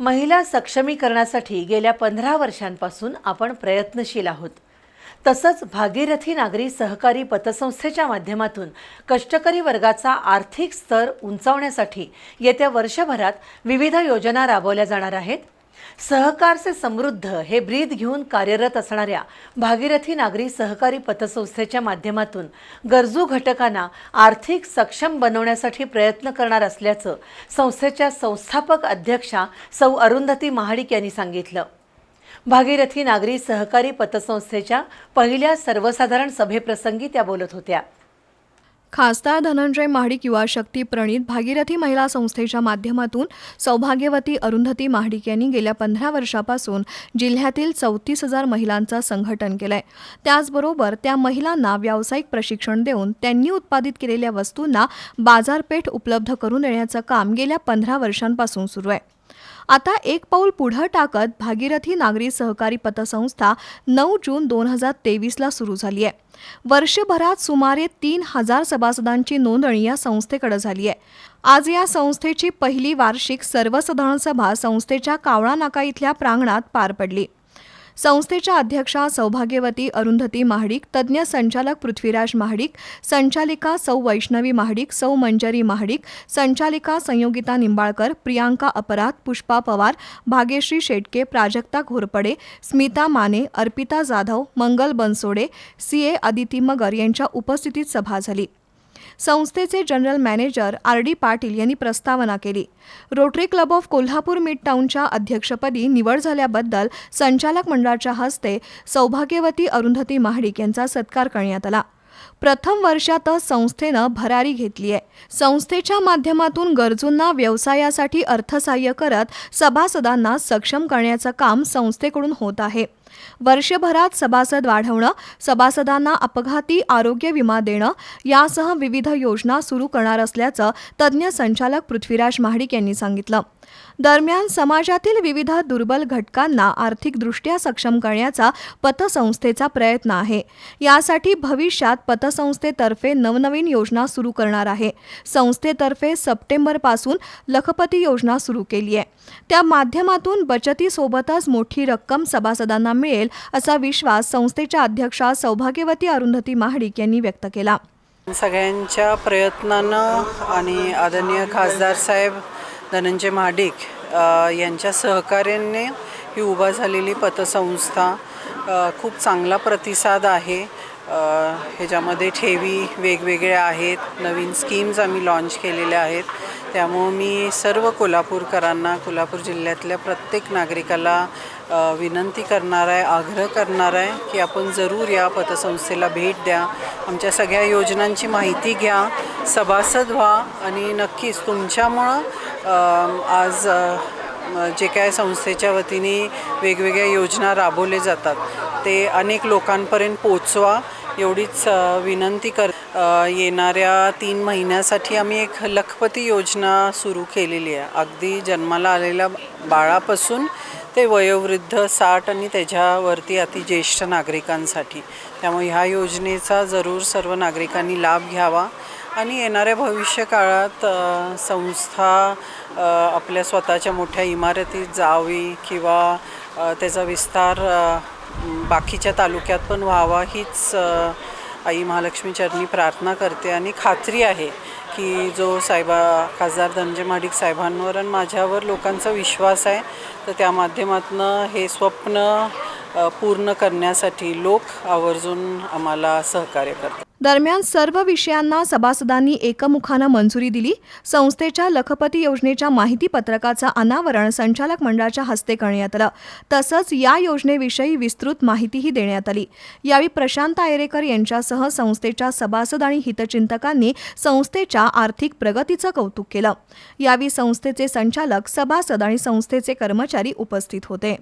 महिला सक्षमीकरणासाठी गेल्या पंधरा वर्षांपासून आपण प्रयत्नशील आहोत. तसंच भागीरथी नागरी सहकारी पतसंस्थेच्या माध्यमातून कष्टकरी वर्गाचा आर्थिक स्तर उंचावण्यासाठी येत्या वर्षभरात विविध योजना राबवल्या जाणार आहेत. सहकार से समृद्ध हे ब्रीद घेऊन कार्यरत असणाऱ्या भागीरथी नागरी सहकारी पतसंस्थेच्या माध्यमातून गरजू घटकांना आर्थिक सक्षम बनवण्यासाठी प्रयत्न करणार असल्याचं संस्थेच्या संस्थापक अध्यक्षा सौ अरुंधती महाडिक यांनी सांगितलं. भागीरथी नागरी सहकारी पतसंस्थेच्या पहिल्या सर्वसाधारण सभेप्रसंगी त्या बोलत होत्या. खासदार धनंजय महाडिक युवा शक्ती प्रणित भागीरथी महिला संस्थेच्या माध्यमातून सौभाग्यवती अरुंधती महाडिक यांनी गेल्या पंधरा वर्षापासून जिल्ह्यातील चौतीस हजार महिलांचं संघटन केलंय. त्याचबरोबर त्या महिलांना व्यावसायिक प्रशिक्षण देऊन त्यांनी उत्पादित केलेल्या वस्तूंना बाजारपेठ उपलब्ध करून देण्याचं काम गेल्या पंधरा वर्षांपासून सुरू आहे. आता एक पाऊल पुढं टाकत भागीरथी नागरी सहकारी पतसंस्था नऊ जून दोन हजार तेवीसला सुरू झाली आहे. वर्षभरात सुमारे तीन हजार सभासदांची नोंदणी या संस्थेकडे झाली आहे. आज या संस्थेची पहिली वार्षिक सर्वसाधारण सभा संस्थेच्या कावळा नाका इथल्या प्रांगणात पार पडली. संस्थेच्या अध्यक्षा सौभाग्यवती अरुंधती महाडिक तज्ज्ञ संचालक पृथ्वीराज महाडिक संचालिका सौ वैष्णवी महाडिक सौ मंजरी महाडिक संचालिका संयोगिता निंबाळकर प्रियांका अपराध पुष्पा पवार भाग्यश्री शेटके प्राजक्ता घोरपडे स्मिता माने अर्पिता जाधव मंगल बनसोडे सी ए अदिती मगर यांच्या उपस्थितीत सभा झाली. संस्थेचे general manager R D Patil यांनी प्रस्तावना केली. Rotary club of Kolhapur mid टाऊनच्या अध्यक्षपदी निवड झाल्याबद्दल संचालक मंडळाच्या हस्ते सौभाग्यवती अरुंधती महाडिक यांचा सत्कार करण्यात आला. प्रथम वर्षातच संस्थेनं भरारी घेतली आहे. संस्थेच्या माध्यमातून गरजूंना व्यवसायासाठी अर्थसहाय्य करत सभासदांना सक्षम करण्याचं काम संस्थेकडून होत आहे. वर्षभरात सभासद वाढवणं सभासदांना अपघाती आरोग्य विमा देणं यासह विविध योजना सुरू करणार असल्याचं तज्ज्ञ संचालक पृथ्वीराज महाडिक यांनी सांगितलं. दरम्यान समाजातील विविध दुर्बल घटकांना आर्थिकदृष्ट्या सक्षम करण्याचा पतसंस्थेचा प्रयत्न आहे. यासाठी भविष्यात पतसंस्थेतर्फे नवनवीन योजना सुरू करणार आहे. संस्थेतर्फे सप्टेंबरपासून लखपती योजना सुरू केली आहे त्या माध्यमातून बचतीसोबतच मोठी रक्कम सभासदांना मिळेल असा विश्वास संस्थेच्या अध्यक्षा सौभाग्यवती अरुंधती महाडिक यांनी व्यक्त केला. सगळ्यांच्या प्रयत्नानं आणि आदरणीय खासदार साहेब धनंजय महाडिक यांच्या सहकार्याने ही उभा झालेली पतसंस्था खूप चांगला प्रतिसाद आहे. ह्याच्यामध्ये ठेवी वेगवेगळ्या आहेत. नवीन स्कीम्स आम्ही लॉन्च केलेल्या आहेत. त्यामुळं मी सर्व कोल्हापूरकरांना कोल्हापूर जिल्ह्यातल्या प्रत्येक नागरिकाला विनंती करणार आहे आग्रह करणार आहे की आपण जरूर या पतसंस्थेला भेट द्या. आमच्या सगळ्या योजनांची माहिती घ्या. सभासद व्हा आणि नक्कीच तुमच्यामुळं आज जे काय संस्थेच्या वतीने वेगवेगळ्या योजना राबवले जातात ते अनेक लोकांपर्यंत पोचवा एवढीच विनंती कर येणाऱ्या तीन महिन्यासाठी आम्ही एक लखपती योजना सुरू केलेली आहे. अगदी जन्माला आलेल्या बाळापासून ते वयोवृद्ध साठ आणि त्याच्यावरती अतिज्येष्ठ नागरिकांसाठी. त्यामुळे ह्या योजनेचा जरूर सर्व नागरिकांनी लाभ घ्यावा. आणि येणाऱ्या भविष्य काळात संस्था आपल्या स्वतःच्या मोठ्या इमारतीत जावी किंवा त्याचा विस्तार बाकीच्या तालुक्यात पण व्हावा हीच आई महालक्ष्मी चरणी प्रार्थना करते. आणि खात्री आहे की जो साहेबा खासदार धनंजय महाडिक साहेबांवर आणि माझ्यावर लोकांचा विश्वास आहे तर त्या माध्यमातून हे स्वप्न पूर्ण करण्यासाठी लोक आवर्जून आम्हाला सहकार्य करतात. दरम्यान सर्व विषयांना सभासदांनी एकमुखानं मंजुरी दिली. संस्थेच्या लखपती योजनेच्या माहिती पत्रकाचं अनावरण संचालक मंडळाच्या हस्ते करण्यात आलं. तसंच या योजनेविषयी विस्तृत माहितीही देण्यात आली. यावेळी प्रशांत आयरेकर यांच्यासह संस्थेच्या सभासद आणि हितचिंतकांनी संस्थेच्या आर्थिक प्रगतीचं कौतुक केलं. यावेळी संस्थेचे संचालक सभासद आणि संस्थेचे कर्मचारी उपस्थित होते.